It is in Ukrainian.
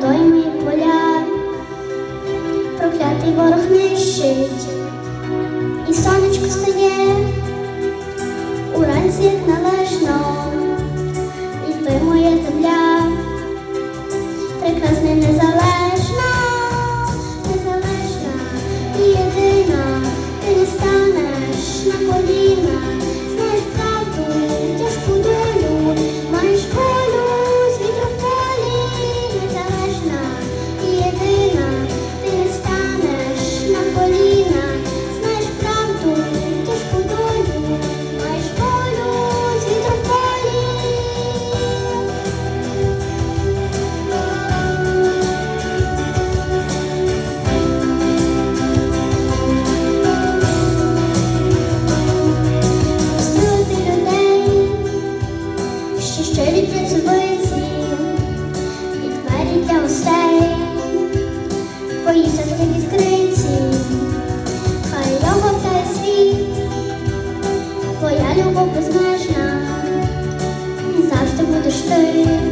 Той мій поля, проклятий ворог нищить, і сонечко стає уранці як належно, і ти моя земля, прекрасний не Твоя любов безмежна, завжди будеш ти.